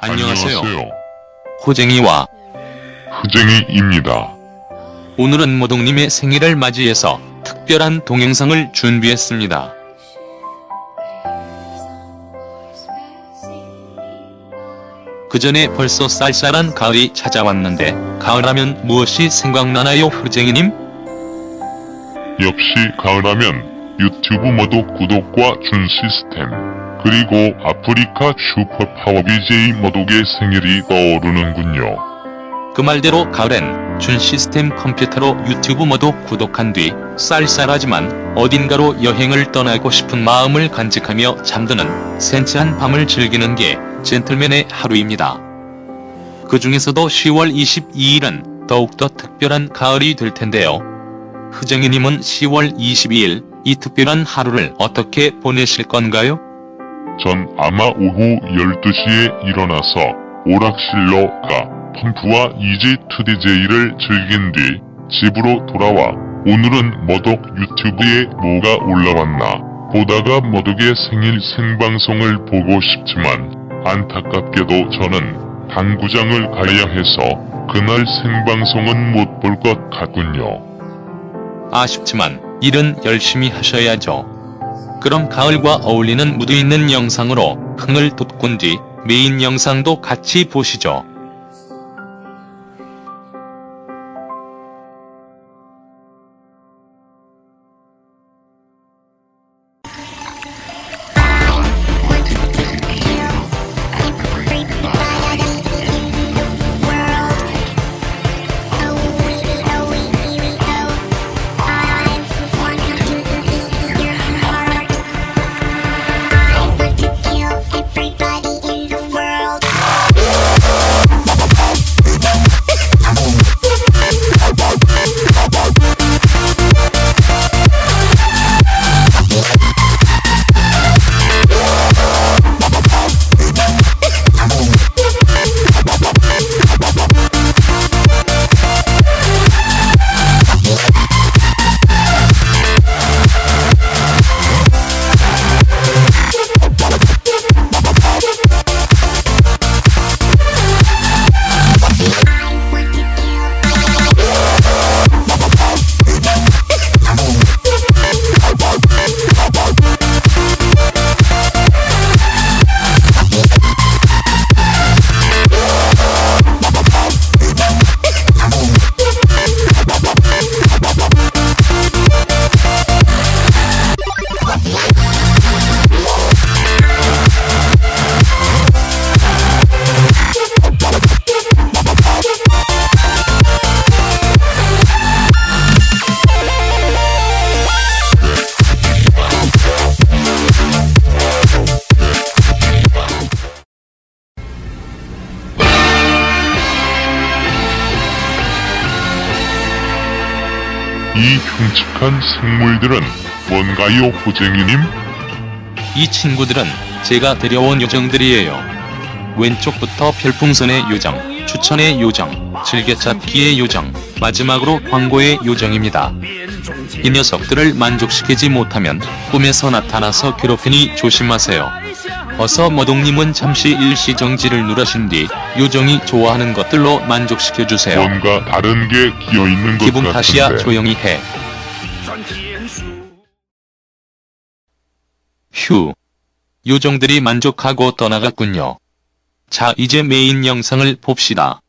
안녕하세요. 호쟁이와 흐쟁이입니다. 오늘은 모동님의 생일을 맞이해서 특별한 동영상을 준비했습니다. 그 전에 벌써 쌀쌀한 가을이 찾아왔는데 가을하면 무엇이 생각나나요 후쟁이님? 역시 가을하면 유튜브 모두 구독과 준 시스템, 그리고 아프리카 슈퍼파워 BJ 모독의 생일이 떠오르는군요. 그 말대로 가을엔 준 시스템 컴퓨터로 유튜브 모두 구독한 뒤 쌀쌀하지만 어딘가로 여행을 떠나고 싶은 마음을 간직하며 잠드는 센치한 밤을 즐기는 게 젠틀맨의 하루입니다. 그 중에서도 10월 22일은 더욱더 특별한 가을이 될 텐데요. 흐정이님은 10월 22일 이 특별한 하루를 어떻게 보내실 건가요? 전 아마 오후 12시에 일어나서 오락실로 가 펌프와 EG2DJ를 즐긴 뒤 집으로 돌아와 오늘은 머독 유튜브에 뭐가 올라왔나 보다가 머독의 생일 생방송을 보고 싶지만 안타깝게도 저는 당구장을 가야 해서 그날 생방송은 못 볼 것 같군요. 아쉽지만 일은 열심히 하셔야죠. 그럼 가을과 어울리는 무드 있는 영상으로 흥을 돋군 뒤 메인 영상도 같이 보시죠. 이 흉측한 생물들은 뭔가요, 호쟁이님? 이 친구들은 제가 데려온 요정들이에요. 왼쪽부터 별풍선의 요정, 추천의 요정, 즐겨찾기의 요정, 마지막으로 광고의 요정입니다. 이 녀석들을 만족시키지 못하면 꿈에서 나타나서 괴롭히니 조심하세요. 어서 머동님은 잠시 일시 정지를 누르신 뒤 요정이 좋아하는 것들로 만족시켜주세요. 뭔가 다른 게 끼어있는 것 기분 탓이야 같은데. 조용히 해. 휴. 요정들이 만족하고 떠나갔군요. 자 이제 메인 영상을 봅시다.